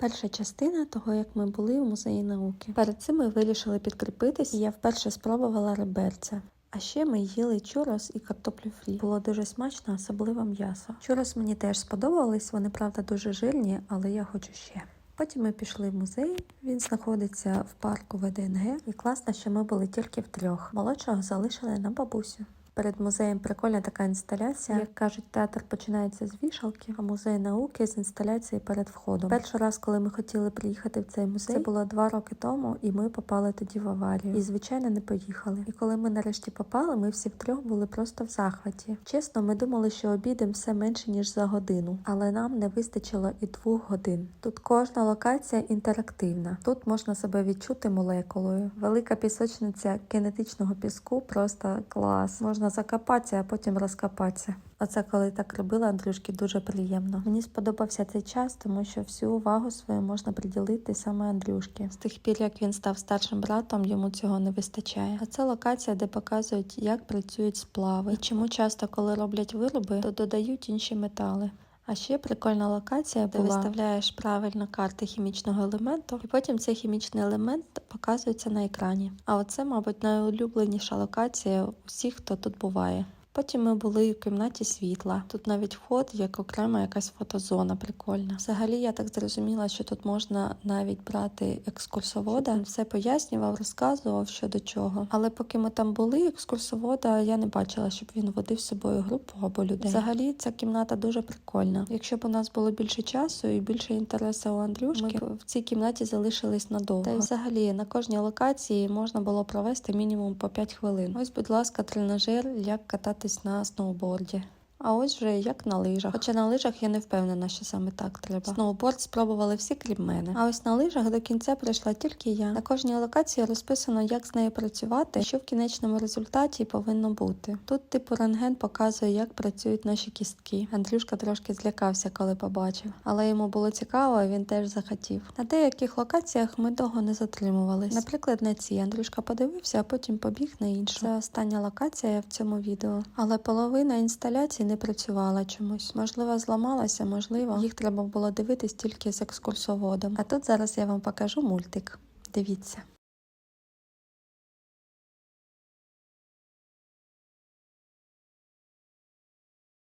Перша частина того, як ми були у музеї науки. Перед цим ми вирішили підкріпитись, і я вперше спробувала реберця. А ще ми їли чурос і картоплю фрі. Було дуже смачно, особливо м'ясо. Чурос мені теж сподобались, вони правда дуже жирні, але я хочу ще. Потім ми пішли в музей. Він знаходиться в парку ВДНГ. І класно, що ми були тільки втрьох. Молодшого залишили на бабусю. Перед музеєм прикольна така інсталяція. Як кажуть, театр починається з вішалки, а музей науки з інсталяції перед входом. Перший раз, коли ми хотіли приїхати в цей музей, це було два роки тому, і ми попали тоді в аварію. І звичайно не поїхали. І коли ми нарешті попали, ми всі втрьох були просто в захваті. Чесно, ми думали, що обійдемо все менше ніж за годину, але нам не вистачило і двох годин. Тут кожна локація інтерактивна. Тут можна себе відчути молекулою. Велика пісочниця кинетичного піску просто клас. Можна закопатися, а потім розкопатися. Оце коли так робила Андрюшки, дуже приємно. Мені сподобався цей час, тому що всю увагу свою можна приділити саме Андрюшки. З тих пір, як він став старшим братом, йому цього не вистачає. А це локація, де показують, як працюють сплави. І чому часто, коли роблять вироби, то додають інші метали. А ще прикольна локація, де була. виставляєш правильно карти хімічного елементу, і потім цей хімічний елемент показується на екрані. А оце, мабуть, найулюбленіша локація усіх, хто тут буває. Потім ми були в кімнаті світла. Тут навіть вход як окрема якась фотозона прикольна. Взагалі, я так зрозуміла, що тут можна навіть брати екскурсовода. Він все пояснював, розказував що до чого. Але поки ми там були, екскурсовода я не бачила, щоб він водив з собою групу або людей. Взагалі, ця кімната дуже прикольна. Якщо б у нас було більше часу і більше інтересу у Андрюшки, ми б в цій кімнаті залишились надовго. Та й взагалі на кожній локації можна було провести мінімум по 5 хвилин. Ось, будь ласка, тренажер, як кататись на сноуборді. А ось вже як на лижах. Хоча на лижах я не впевнена, що саме так треба. Сноуборд спробували всі, крім мене. А ось на лижах до кінця прийшла тільки я. На кожній локації розписано, як з нею працювати, що в кінечному результаті повинно бути. Тут, типу, рентген показує, як працюють наші кістки. Андрюшка трошки злякався, коли побачив, але йому було цікаво, він теж захотів. На деяких локаціях ми довго не затримувались. Наприклад, на цій Андрюшка подивився, а потім побіг на іншу. Це остання локація в цьому відео. Але половина інсталяцій не працювала чомусь. Можливо, зламалася, можливо, їх треба було дивитись тільки з екскурсоводом. А тут зараз я вам покажу мультик. Дивіться.